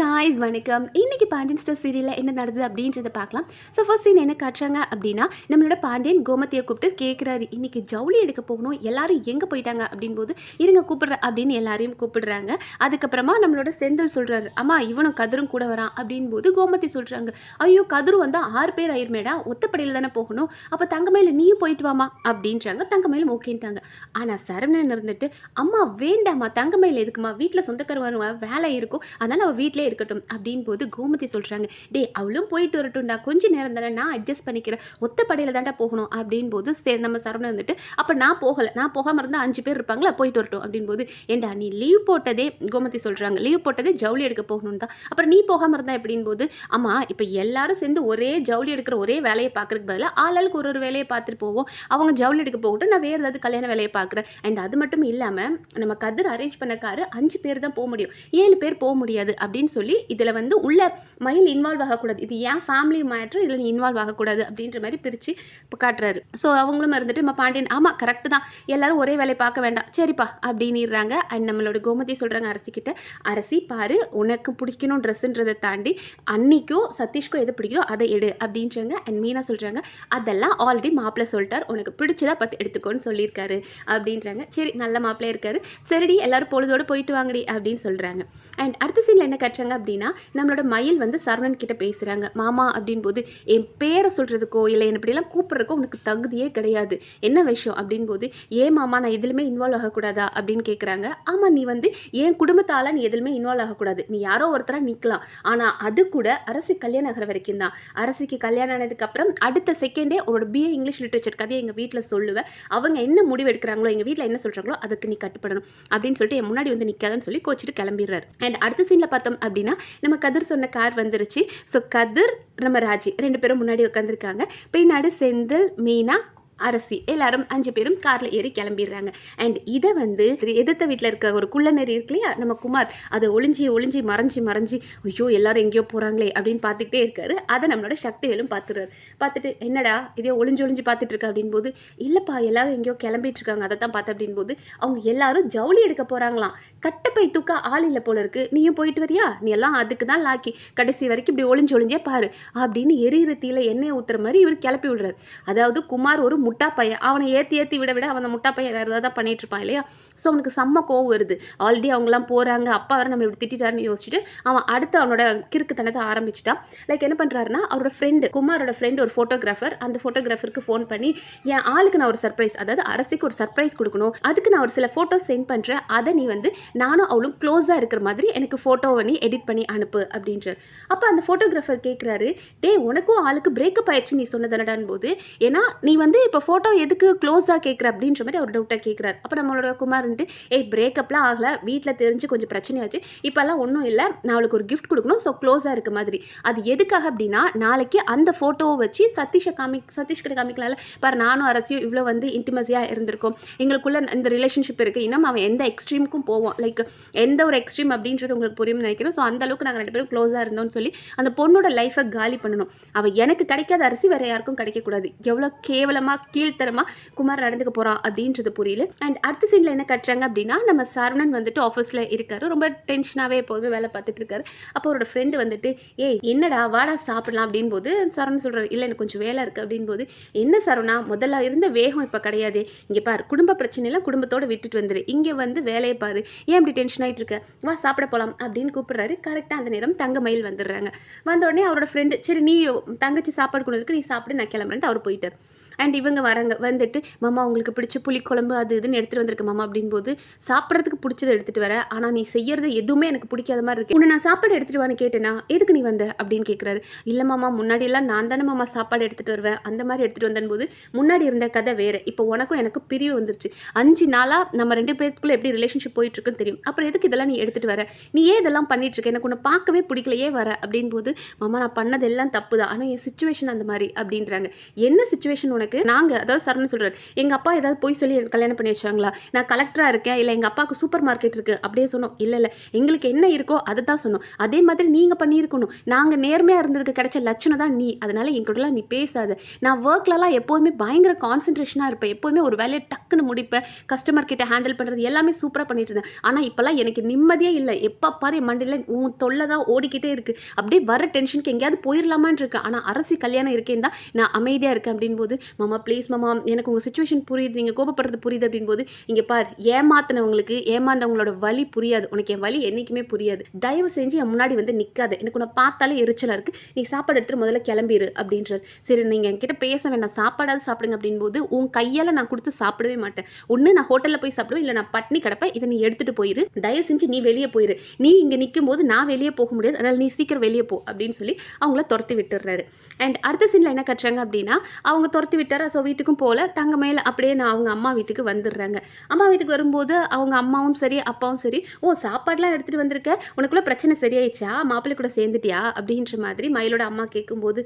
Guys வணக்கம். இன்னைக்கு Pandian store சீரியலில் என்ன நடந்தது அப்படின்றத பார்க்கலாம். ஸோ ஃபர்ஸ்ட் சீன் என்ன காட்டுறாங்க அப்படின்னா நம்மளோட பாண்டியன் கோமத்தியை கூப்பிட்டு கேட்குறாரு இன்னைக்கு ஜவுளி எடுக்க போகணும் எல்லாரும் எங்கே போயிட்டாங்க? அப்படின் போது இருங்க கூப்பிட்ற அப்படின்னு எல்லாரையும் கூப்பிடுறாங்க. அதுக்கப்புறமா நம்மளோட செந்தில் சொல்கிறாரு அம்மா இவனும் கதிரும் கூட வரான் அப்படின் போது கோமதி சொல்கிறாங்க ஐயோ கதிரும் வந்தால் ஆறு பேர் ஆயிருமேடா ஒத்தப்படையில் தானே போகணும் அப்போ தங்கமயில நீயும் போயிட்டு வாமா அப்படின்றாங்க. தங்கமயிலும் ஓகேன்ட்டாங்க ஆனால் சரவணன் இருந்துட்டு அம்மா வேண்டாம்மா தங்கமையில் எதுக்குமா வீட்டில் சொந்தக்காரங்க வேலை இருக்கும் அதனால் அவள் வீட்டிலே இருக்கட்டும் அப்படின் போது கோமதி சொல்கிறாங்க டே அவளும் போயிட்டு வரட்டும்டா. கொஞ்சம் நேரம் தானே நான் அட்ஜஸ்ட் பண்ணிக்கிறேன் ஒத்த படையில் தாண்டா போகணும். அப்படின் போது சரி நம்ம சரவணன் வந்துட்டு அப்போ நான் போகலை. நான் போகாமல் இருந்தால் அஞ்சு பேர் இருப்பாங்களா? போயிட்டு வரட்டும். அப்படின் போது ஏண்டா நீ லீவ் போட்டதே கோமதி சொல்கிறாங்க லீவ் போட்டதே ஜவுளி எடுக்க போகணும் தான். அப்புறம் நீ போகாமல் இருந்தா எப்படின் போது ஆமாம் இப்போ எல்லாரும் சேர்ந்து ஒரே ஜவுளி எடுக்கிற ஒரே வேலையை பார்க்கறதுக்கு பதிலாக ஆளாளுக்கு ஒரு ஒரு வேலையை பார்த்துட்டு போவோம். அவங்க ஜவுளி எடுக்க போகட்டும். நான் வேறு ஏதாவது கல்யாண வேலையை பார்க்குறேன். அண்ட் அது மட்டும் இல்லாமல் நம்ம கதிர் அரேஞ்ச் பண்ண காரு அஞ்சு பேர் தான் போக முடியும். ஏழு பேர் போக முடியாது அப்படின்னு சொல்லி சொல்லி இதில் வந்து உள்ள மயில் இன்வால்வ் ஆகக்கூடாது. இது ஏன் ஃபேமிலி மேட்ரு இதில் நீ இன்வால்வ் ஆகக்கூடாது அப்படின்ற மாதிரி பிரித்து இப்போ காட்டுறாரு. ஸோ அவங்களும் இருந்துட்டு நம்ம பாண்டியன் ஆமாம் கரெக்டு தான். எல்லாரும் ஒரே வேலையை பார்க்க வேண்டாம். சரிப்பா அப்படின்னுறாங்க. அண்ட் நம்மளோட கோமதி சொல்கிறாங்க அரசிக்கிட்ட அரசி பாரு உனக்கு பிடிக்கணும் ட்ரெஸ்ஸுன்றதை தாண்டி அன்னிக்கும் சதீஷ்க்கும் எது பிடிக்குதோ அதை எடு அப்படின்றாங்க. அண்ட் மீனா சொல்கிறாங்க அதெல்லாம் ஆல்ரெடி மாப்பிள்ளை சொல்லிட்டார். உனக்கு பிடிச்சதா பார்த்து எடுத்துக்கோன்னு சொல்லியிருக்காரு அப்படின்றாங்க. சரி நல்ல மாப்பிள்ளை இருக்காரு. சரிடி எல்லாரும் பொழுதோடு போயிட்டு வாங்கடி அப்படின்னு சொல்கிறாங்க அண்ட் அடுத்த சீனில் என்ன கட்டுறாங்க? அப்படின்னா நம்மளோட மயில் வந்து சரவணன் கிட்ட பேசுகிறாங்க மாமா அப்படின் போது என் பேரை சொல்கிறதுக்கோ இல்லை என்ன இப்படிலாம் கூப்பிட்றதுக்கோ உனக்கு தகுதியே கிடையாது. என்ன விஷயம்? அப்படின் போது ஏன் மாமா நான் எதுலையுமே இன்வால்வ் ஆகக்கூடாதா? அப்படின்னு கேட்குறாங்க ஆமாம் நீ வந்து என் குடும்பத்தால் நீ எதுலையுமே இன்வால்வ் ஆகக்கூடாது. நீ யாரோ ஒருத்தராக நிற்கலாம் ஆனால் அது கூட அரசு கல்யாணம் ஆகிற வரைக்கும் தான். அரசுக்கு கல்யாணம் ஆனதுக்கப்புறம் அடுத்த செகண்டே உன்னோட பிஏ இங்கிலீஷ் லிட்ரேச்சர் கதையை எங்கள் வீட்டில் சொல்லுவேன் அவங்க என்ன முடிவு எடுக்கிறாங்களோ எங்கள் வீட்டில் என்ன சொல்கிறாங்களோ அதுக்கு நீ கட்டுப்படணும். அப்படின்னு சொல்லிட்டு என் முன்னாடி வந்து நிற்காதன்னு சொல்லி கோச்சிட்டு கிளம்பிடுறாரு. அண்ட் அடுத்த சீனில் பார்த்தோம் அப்படின்னா நம்ம கதிர் சொன்ன கார் வந்துருச்சு. ஸோ கதிர் நம்ம ராஜி ரெண்டு பேரும் முன்னாடி உட்காந்துருக்காங்க பின்னாடி செந்தில் மீனா அரசி. எல்லாரும் அஞ்சு பேரும் காரில் ஏறி கிளம்பிடுறாங்க. அண்ட் இதை வந்து எதிர்த்த வீட்டில் இருக்க ஒரு குள்ளநெறி இருக்கு இல்லையா? நம்ம குமார் அதை ஒளிஞ்சி ஒளிஞ்சி மறைஞ்சி மறைஞ்சி ஐயோ எல்லாரும் எங்கேயோ போகிறாங்களே அப்படின்னு பார்த்துக்கிட்டே இருக்காரு. அதை நம்மளோட சக்திவேலும் பார்த்துறாரு பார்த்துட்டு என்னடா இதே ஒளிஞ்சு ஒளிஞ்சு பார்த்துட்டு இருக்க? அப்படின் போது இல்லைப்பா எல்லாரும் எங்கேயோ கிளம்பிட்டு இருக்காங்க. அதை தான் பார்த்து அப்படின் போது அவங்க எல்லாரும் ஜவுளி எடுக்க போகிறாங்களாம் கட்டப்பை தூக்க ஆள் இல்லை போல இருக்கு. நீயும் போயிட்டு வரியா? நீ எல்லாம் அதுக்கு தான் லாக்கி. கடைசி வரைக்கும் இப்படி ஒளிஞ்சு ஒளிஞ்சே பாரு. அப்படின்னு எரியிற தீல எண்ணெய் ஊத்துற மாதிரி இவர் கிளப்பி விடுறாரு. அதாவது குமார் ஒரு முட்டா பையன் அவனை ஏற்றி ஏற்றி விட விட அவன் அந்த முட்டா பையன் வேறு ஏதாவது தான் பண்ணிட்டு இருப்பான் இல்லையா? ஸோ அவனுக்கு செம்ம கோவம் வருது. ஆல்ரெடி அவங்களாம் போகிறாங்க அப்பா வர நம்ம இப்படி திட்டாருன்னு யோசிச்சுட்டு அவன் அடுத்து அவனோட கிறுக்குத்தனத்தை ஆரம்பிச்சிட்டான். லைக் என்ன பண்ணுறாருன்னா அவரோட ஃப்ரெண்டு குமாரோட ஃப்ரெண்டு ஒரு ஃபோட்டோகிராஃபர் அந்த ஃபோட்டோகிராஃபருக்கு ஃபோன் பண்ணி என் ஆளுக்கு நான் ஒரு சர்ப்ரைஸ் அதாவது அரசுக்கு ஒரு சர்ப்ரைஸ் கொடுக்கணும். அதுக்கு நான் ஒரு சில ஃபோட்டோஸ் சென்ட் பண்ணுறேன் அதை நீ வந்து நானும் அவளும் க்ளோஸாக இருக்கிற மாதிரி எனக்கு ஃபோட்டோவை நீ எடிட் பண்ணி அனுப்பு அப்படின்றார். அப்போ அந்த ஃபோட்டோகிராஃபர் கேட்குறாரு டே உனக்கும் ஆளுக்கு பிரேக்கப் ஆயிடுச்சு நீ சொன்னதானடான் போது ஏன்னா நீ வந்து இப்போ ஃபோட்டோ எதுக்கு க்ளோஸாக கேட்குற அப்படின்ற மாதிரி அவர் டவுட்டாக கேட்குறாரு அப்போ நம்மளோட குமார் வந்துட்டு ஏய் பிரேக்கப்லாம் ஆகலை. வீட்டில் தெரிஞ்சு கொஞ்சம் பிரச்சனையாச்சு. இப்போல்லாம் ஒன்றும் இல்லை. நான் அவளுக்கு ஒரு கிஃப்ட் கொடுக்கணும். ஸோ க்ளோஸாக இருக்க மாதிரி. அது எதுக்காக அப்படின்னா நாளைக்கு அந்த ஃபோட்டோவை வச்சு சதீஷை காமிக் சதீஷ் கிட்ட காமிக்கலாம்ல. பாரு நானும் அரசியும் இவ்வளோ வந்து இன்டிமஸியாக இருந்திருக்கோம். எங்களுக்குள்ள இந்த ரிலேஷன்ஷிப் இருக்குது இன்னும் அவன் எந்த எக்ஸ்ட்ரீமுக்கும் போவோம் லைக் எந்த ஒரு எக்ஸ்ட்ரீம் அப்படின்றது உங்களுக்கு புரியும்னு நினைக்கிறேன். ஸோ அந்த அளவுக்கு நாங்கள் ரெண்டு பேரும் க்ளோஸாக இருந்தோம்னு சொல்லி அந்த பொண்ணோட லைஃப்பை காலி பண்ணணும். அவள் எனக்கு கிடைக்காத அரிசி வேறு யாருக்கும் கிடைக்கக்கூடாது. எவ்வளோ கேவலமாக கீழ்த்தரமாக குமார் நடந்துக்க போகிறான் அப்படின்றது புரியல. அண்ட் அடுத்த சீனில் என்ன கட்டுறாங்க அப்படின்னா நம்ம சரவணன் வந்துட்டு ஆஃபீஸில் இருக்காரு. ரொம்ப டென்ஷனாகவே எப்போதுமே வேலை பார்த்துட்டு இருக்காரு. அப்போ அவரோட ஃப்ரெண்டு வந்துட்டு ஏய் என்னடா வாடா சாப்பிடலாம் அப்படின் போது சரவணன் சொல்கிறார் இல்லை எனக்கு கொஞ்சம் வேலை இருக்குது அப்படின் போது என்ன சரவணா முதல்ல இருந்த வேகம் இப்போ கிடையாது. இங்கே பாரு குடும்ப பிரச்சனையெல்லாம் குடும்பத்தோடு விட்டுட்டு வந்துரு. இங்கே வந்து வேலையை பாரு. ஏன் இப்படி டென்ஷன் ஆகிட்டு இருக்க? வா சாப்பிட போகலாம் அப்படின்னு கூப்பிட்றாரு. கரெக்டாக அந்த நேரம் தங்க மயில் வந்துடுறாங்க. வந்த உடனே அவரோட ஃப்ரெண்டு சரி நீ தங்கச்சி சாப்பாடு கொண்டு இருக்கு நீ சாப்பிடு நான் கிளம்புறேன்ட்டு அவர் போயிட்டார். அண்ட் இவங்க வராங்க. வந்துட்டு மாமா உங்களுக்கு பிடிச்ச புளிக்குழம்பு அது இதுன்னு எடுத்துகிட்டு வந்திருக்க மாமா அப்படின் போது சாப்பிட்றதுக்கு பிடிச்சதை எடுத்துகிட்டு வர. ஆனால் நீ செய்யறது எதுவுமே எனக்கு பிடிக்காத மாதிரி இருக்கு. உன்னை நான் சாப்பாடு எடுத்துகிட்டு வான்னு கேட்டேனா எதுக்கு நீ வந்த? அப்படின்னு கேட்குறாரு இல்லை மாமா முன்னாடி எல்லாம் நான் தானே மாமா சாப்பாடு எடுத்துகிட்டு வருவேன். அந்த மாதிரி எடுத்துகிட்டு வந்தன் போது முன்னாடி இருந்த கதை வேறு. இப்போ உனக்கும் எனக்கு பிரிவு வந்துருச்சு. அஞ்சு நாளாக நம்ம ரெண்டு பேருக்குள்ளே எப்படி ரிலேஷன்ஷிப் போயிட்டு இருக்குன்னு தெரியும். அப்புறம் எதுக்கு இதெல்லாம் நீ எடுத்துகிட்டு வர? நீ ஏன் இதெல்லாம் பண்ணிட்டு இருக்க எனக்கு உன்னை பார்க்கவே பிடிக்கலையே வர. அப்படின் போது மாமா நான் பண்ணதெல்லாம் தப்பு தான். ஆனால் என் சுச்சுவேஷன் அந்த மாதிரி. அப்படின்றாங்க. என்ன சுச்சுவேஷன் உனக்கு? எனக்கு நாங்கள் அதாவது சரவணன் சொல்கிறார் எங்கள் அப்பா ஏதாவது போய் சொல்லி எனக்கு கல்யாணம் பண்ணி வச்சாங்களா? நான் கலெக்டராக இருக்கேன் இல்லை எங்கள் அப்பாவுக்கு சூப்பர் மார்க்கெட் இருக்குது அப்படியே சொன்னோம். இல்லை இல்லை எங்களுக்கு என்ன இருக்கோ அதை தான் சொன்னோம். அதே மாதிரி நீங்கள் பண்ணியிருக்கணும். நாங்கள் நேர்மையாக இருந்ததுக்கு கிடைச்ச லட்சணம் தான் நீ. அதனால் எங்கூடலாம் நீ பேசாத. நான் ஒர்க்லலாம் எப்போதுமே பயங்கர கான்சன்ட்ரேஷனாக இருப்பேன். எப்போதுமே ஒரு வேலையை டக்குன்னு முடிப்பேன். கஸ்டமர் கிட்ட ஹேண்டில் பண்ணுறது எல்லாமே சூப்பராக பண்ணிட்டு இருந்தேன். ஆனால் இப்போல்லாம் எனக்கு நிம்மதியே இல்லை. எப்போ பாரு என் மண்டியில் உன் தொல்லை தான் ஓடிக்கிட்டே இருக்குது அப்படியே வர டென்ஷனுக்கு எங்கேயாவது போயிடலாமான் இருக்கு ஆனால் அரசு கல்யாணம் இருக்கேன்னு தான் நான் அமைதியாக இருக்கேன் அப்படின் போது மாமா ப்ளீஸ் மாமா எனக்கு உங்கள் சுச்சுவேஷன் புரியுது நீங்கள் கோபப்படுறது புரியுது அப்படின்போது இங்கே பார் ஏமாத்தினவங்களுக்கு ஏமாந்தவங்களோட வலி புரியாது. உனக்கு என் வலி என்றைக்குமே புரியாது. தயவு செஞ்சு என் முன்னாடி வந்து நிற்காது எனக்கு உன்னை பார்த்தாலே எரிச்சலாக இருக்குது நீ சாப்பாடு எடுத்துட்டு முதல்ல கிளம்பிடு அப்படின்றார். சரி நீங்கள் என்கிட்ட பேச வேண்டாம். சாப்பாடாவது சாப்பிடுங்க அப்படின்போது உன் கையால் நான் கொடுத்து சாப்பிடவே மாட்டேன். ஒன்று நான் ஹோட்டலில் போய் சாப்பிடுவேன். இல்லை நான் பட்னி கிடப்பேன். இதை நீ எடுத்துகிட்டு போயிரு. தயவு செஞ்சு நீ வெளியே போயிரு. நீ இங்கே நிற்கும் போது நான் வெளியே போக முடியாது. அதனால் நீ சீக்கிரம் வெளியே போ அப்படின்னு சொல்லி அவங்கள துரத்தி விட்டுடுறாரு. அண்ட் அடுத்த சீனில் என்ன கட்டுறாங்க அப்படின்னா அவங்க துரத்தி விட்டார ஸோ வீட்டுக்கும் போகல தங்க மேலே அப்படியே நான் அவங்க அம்மா வீட்டுக்கு வந்துடுறாங்க. அம்மா வீட்டுக்கு வரும்போது அவங்க அம்மாவும் சரி அப்பாவும் சரி ஓ சாப்பாடெலாம் எடுத்துகிட்டு வந்திருக்க? உனக்குள்ள பிரச்சனை சரியாயிடுச்சா? மாப்பிள்ளை கூட சேர்ந்துட்டியா? அப்படின்ற மாதிரி மயிலோட அம்மா கேட்கும்போது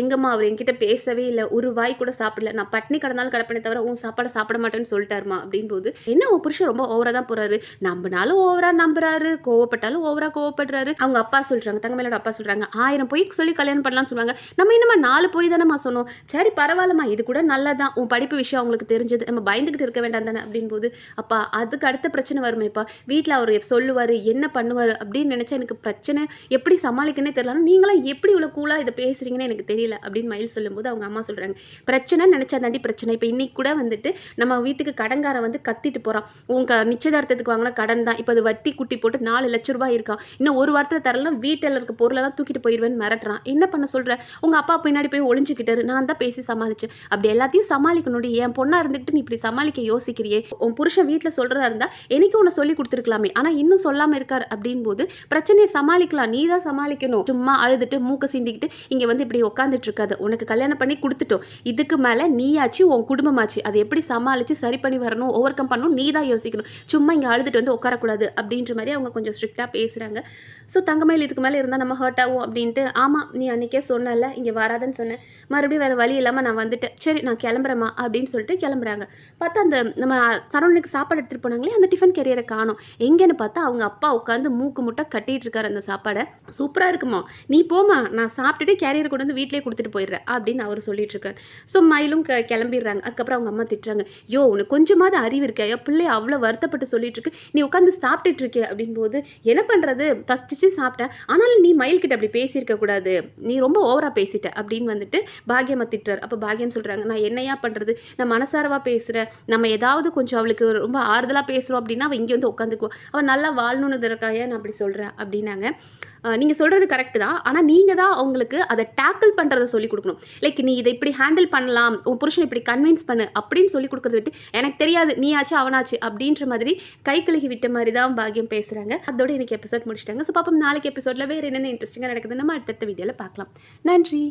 எங்கம்மா அவர் என்கிட்ட பேசவே இல்லை. ஒரு வாய் கூட சாப்பிடல. நான் பட்னி கடந்தாலும் கிடப்பனே தவிர உன் சாப்பாடை சாப்பிட மாட்டேன்னு சொல்லிட்டாருமா? அப்படின்போது என்ன உன் புருஷன் ரொம்ப ஓவராக தான் போகிறாரு நம்பினாலும் ஓவராக நம்புறாரு. கோவப்பட்டாலும் ஓவராக கோவப்படுறாரு. அவங்க அப்பா சொல்றாங்க தங்கமேலோட அப்பா சொல்கிறாங்க ஆயிரம் போய் சொல்லி கல்யாணம் பண்ணலாம்னு சொல்லுவாங்க. நம்ம என்னம்மா நாலு போய் தானேம்மா சொன்னோம். சரி பரவாயில்லம்மா இது கூட நல்லதான். உன் படிப்பு விஷயம் அவங்களுக்கு தெரிஞ்சது. நம்ம பயந்துகிட்டு இருக்க வேண்டாம் தானே அப்படின் போது அப்பா அதுக்கு அடுத்த பிரச்சனை வருமேப்பா. வீட்டில் அவர் சொல்லுவார் என்ன பண்ணுவார் அப்படின்னு நினச்சா எனக்கு பிரச்சனை எப்படி சமாளிக்கனே தெரியல. நீங்களாம் எப்படி இவ்வளோ கூலாக இதை பேசுகிறீங்கன்னு எனக்கு தெரியல அப்படின்னு மயில் சொல்லும்போது அவங்க அம்மா சொல்கிறாங்க பிரச்சனை நினச்சா தாண்டி பிரச்சனை. இப்போ இன்றைக்கி கூட வந்துட்டு நம்ம வீட்டுக்கு கடன்காரன் வந்து கத்திட்டு போகிறான் உங்க நிச்சயதார்த்தத்துக்கு வாங்கின கடன் தான். இப்போ அது வட்டி குட்டி போட்டு நாலு லட்ச ரூபாய் இருக்கான் இன்னும் ஒரு வாரத்தில் தரலாம் வீட்டில் இருக்க பொருளெல்லாம் தூக்கிட்டு போயிடுவேன்னு மிரட்டுறான். என்ன பண்ண சொல்கிற உங்கள் அப்பா பின்னாடி போய் ஒளிஞ்சுக்கிட்டாரு. நான் தான் பேசி சமாளித்தேன் அப்படி எல்லாத்தையும் சமாளிக்கணும்டி. என் பொண்ணாக இருந்துக்கிட்டு நீ இப்படி சமாளிக்க யோசிக்கிறியே. உன் புருஷன் வீட்டில் சொல்கிறதா இருந்தால் எனக்கு உன்னை சொல்லி கொடுத்துருக்கலாமே. ஆனால் இன்னும் சொல்லாமல் இருக்கார் அப்படின் போது பிரச்சனையை சமாளிக்கலாம். நீ தான் சமாளிக்கணும். சும்மா அழுதுட்டு மூக்கை சிந்திக்கிட்டு இங்கே வந்து இப்படி உட்காந்துட்டு இருக்காது உனக்கு கல்யாணம் பண்ணி கொடுத்துட்டோம். இதுக்கு மேலே நீயாச்சு உன் குடும்பமாச்சு. அதை எப்படி சமாளித்து சரி பண்ணி வரணும் ஓவர் கம் பண்ணணும் நீ தான் யோசிக்கணும். சும்மா இங்கே அழுதுட்டு வந்து உட்காரக்கூடாது அப்படின்ற மாதிரி அவங்க கொஞ்சம் ஸ்ட்ரிக்டாக பேசுகிறாங்க ஸோ தங்கமயில் இதுக்கு மேலே இருந்தால் நம்ம ஹர்ட் ஆகும் அப்படின்ட்டு ஆமாம் நீ அன்றைக்கே சொன்னல இங்கே வராதுன்னு சொன்னேன். மறுபடியும் வேறு வழி இல்லாமல் நான் வந்துட்டேன். சரி நான் கிளம்புறேம்மா அப்படின்னு சொல்லிட்டு கிளம்புறாங்க. பார்த்தா அந்த நம்ம சரவணனுக்கு சாப்பாடு எடுத்துகிட்டு போனாங்களே அந்த டிஃபன் கேரியரை காணும். எங்கேன்னு பார்த்தா அவங்க அப்பா உட்காந்து மூக்கு முட்டை கட்டிகிட்டு இருக்காரு அந்த சாப்பாடை. சூப்பராக இருக்குமா நீ போமா நான் சாப்பிட்டுட்டு கேரியர் கொண்டு வந்து வீட்டிலே கொடுத்துட்டு போயிடுறேன் அப்படின்னு அவர் சொல்லிட்டு இருக்காரு. ஸோ மயிலும் க கிளம்பிடுறாங்க. அதுக்கப்புறம் அவங்க அம்மா திட்டுறாங்க யோ உனக்கு கொஞ்சமாவது அறிவு இருக்கா. பிள்ளை அவ்வளோ வருத்தப்பட்டு சொல்லிட்டு இருக்கு. நீ உட்காந்து சாப்பிட்டுட்டு இருக்கே. அப்படின்போது என்ன பண்ணுறது ஃபஸ்ட்டு சாப்பிட்டேன். ஆனாலும் நீ மயில்கிட்ட அப்படி பேசியிருக்க கூடாது. நீ ரொம்ப ஓவராக பேசிட்ட. அப்படின்னு வந்துட்டு பாக்கியம்மா திட்டுறாரு. அப்போ பாக்கியம் சொல்கிறாங்க நான் என்னையா பண்ணுறது நான் மனசாரவா பேசுகிறேன் நம்ம ஏதாவது கொஞ்சம் அவளுக்கு ரொம்ப ஆறுதலாக பேசுகிறோம் அப்படின்னா அவள் இங்கே வந்து உட்காந்துக்குவோம் அவள் நல்லா வாழணுன்றதுக்காக நான் அப்படி சொல்கிறேன் அப்படின்னாங்க. நீங்கள் சொல்கிறது கரெக்டு தான். ஆனால் நீங்கள் தான் அவங்களுக்கு அதை டேக்கிள் பண்ணுறத சொல்லிக் கொடுக்கணும். லைக் நீ இதை இப்படி ஹேண்டில் பண்ணலாம். உன் புருஷன் இப்படி கன்வின்ஸ் பண்ணு அப்படின்னு சொல்லி கொடுக்கறத விட்டு எனக்கு தெரியாது. நீயாச்சு அவனாச்சு அப்படின்ற மாதிரி கை கழுகி விட்ட மாதிரி தான் பாக்கியம் பேசுகிறாங்க அதோட எனக்கு எபிசோட் முடிச்சிட்டாங்க. ஸோ பாப்போம். நாளைக்கு எபிசோடில் வேறு என்னென்ன இன்ட்ரெஸ்டிங்காக நடக்குது நம்ம அடுத்தடுத்த வீடியோவில் பார்க்கலாம். நன்றி.